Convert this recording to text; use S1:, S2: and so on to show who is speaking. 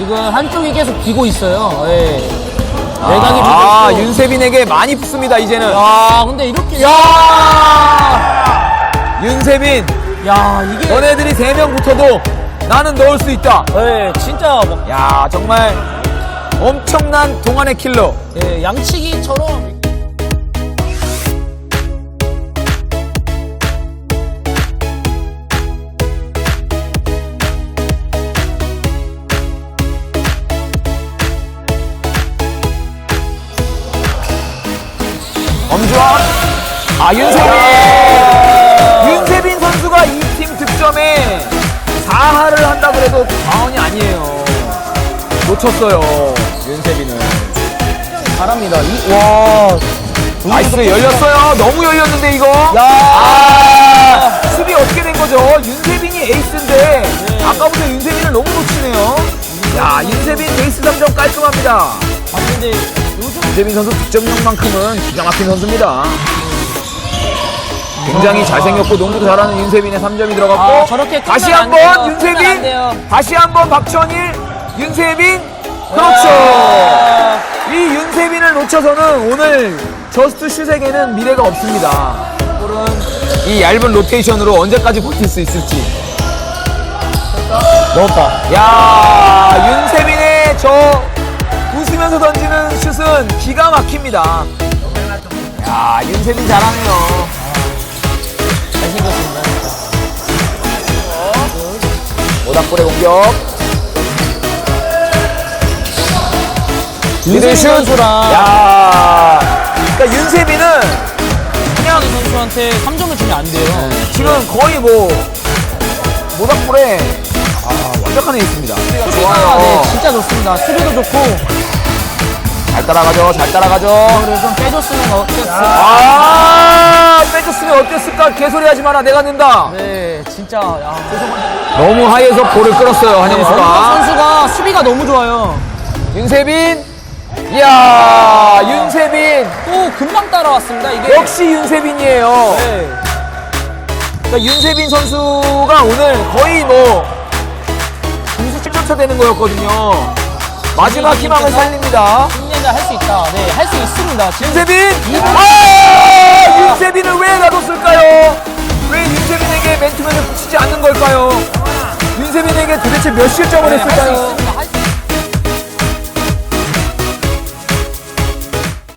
S1: 지금 한쪽이 계속 비고 있어요. 예. 외곽이
S2: 아,
S1: 비고 있고.
S2: 윤세빈에게 많이 붙습니다, 이제는.
S1: 야, 근데 이렇게.
S2: 야! 윤세빈,
S1: 야, 이게.
S2: 너네들이 세 명 붙어도 나는 넣을 수 있다.
S1: 예, 진짜 막,
S2: 야, 정말 엄청난 동안의 킬러.
S1: 예, 양치기처럼.
S2: 엄주환. 아, 윤세빈. 윤세빈 선수가 이 팀 득점에 4할을 한다 그래도 과언이 아니에요. 놓쳤어요, 윤세빈은.
S1: 잘합니다. 이, 와.
S2: 나이스, 열렸어요. 너무 열렸는데, 이거.
S1: 야.
S2: 아, 수비 어떻게 된 거죠? 윤세빈이 에이스인데, 아까부터 윤세빈을 너무 놓치네요. 야, 윤세빈 베이스 3점 깔끔합니다.
S1: 아, 근데
S2: 윤세빈 선수 득점력만큼은 기가 막힌 선수입니다. 굉장히 잘생겼고 농구도 잘하는 윤세빈의 3점이 들어갔고
S1: 아, 저렇게
S2: 다시 한 번
S1: 돼요.
S2: 윤세빈. 다시 한 번 박천일 윤세빈 그렇죠
S1: 아,
S2: 이 윤세빈을 놓쳐서는 오늘 저스트 슛에게는 미래가 없습니다 이 얇은 로테이션으로 언제까지 버틸 수 있을지
S1: 넣었다.
S2: 야 윤세빈의 저 웃으면서 던지 는 슛은 기가 막힙니다 야 윤세빈 잘하네요
S1: 잘생겼습니다.
S2: 오닥불의 공격 미들슛.
S1: 선수랑
S2: 야 그러니까 윤세빈은
S1: 그냥 선수한테 3점을 주면 안 돼요.
S2: 지금 거의 뭐 모닥불에 아, 완벽한 애 있습니다
S1: 수비가
S2: 좋아요
S1: 네, 진짜 좋습니다. 수비도 좋고.
S2: 잘 따라가죠 잘 따라가죠
S1: 그래서 좀 빼줬으면 어땠을까.
S2: 아 빼줬으면 어땠을까 개소리 하지 마라 내가 낸다
S1: 네, 진짜. 야,
S2: 너무 하이에서 볼을 끌었어요
S1: 엄청
S2: 한영수가
S1: 선수가 수비가 너무 좋아요.
S2: 윤세빈 이야 윤세빈
S1: 또 금방 따라왔습니다. 이게.
S2: 역시 윤세빈이에요
S1: 네.
S2: 그러니까 윤세빈 선수가 오늘 거의 뭐 공수 7점차 되는 거였거든요. 마지막 희망을 살립니다.
S1: 힘내자 할수 있다. 네, 할 수 있습니다. 지금
S2: 윤세빈! 아! 윤세빈을 왜 놔뒀을까요? 왜 윤세빈에게 맨투맨을 붙이지 않는 걸까요? 윤세빈에게 도대체 몇 실점을
S1: 네, 할수
S2: 했을까요?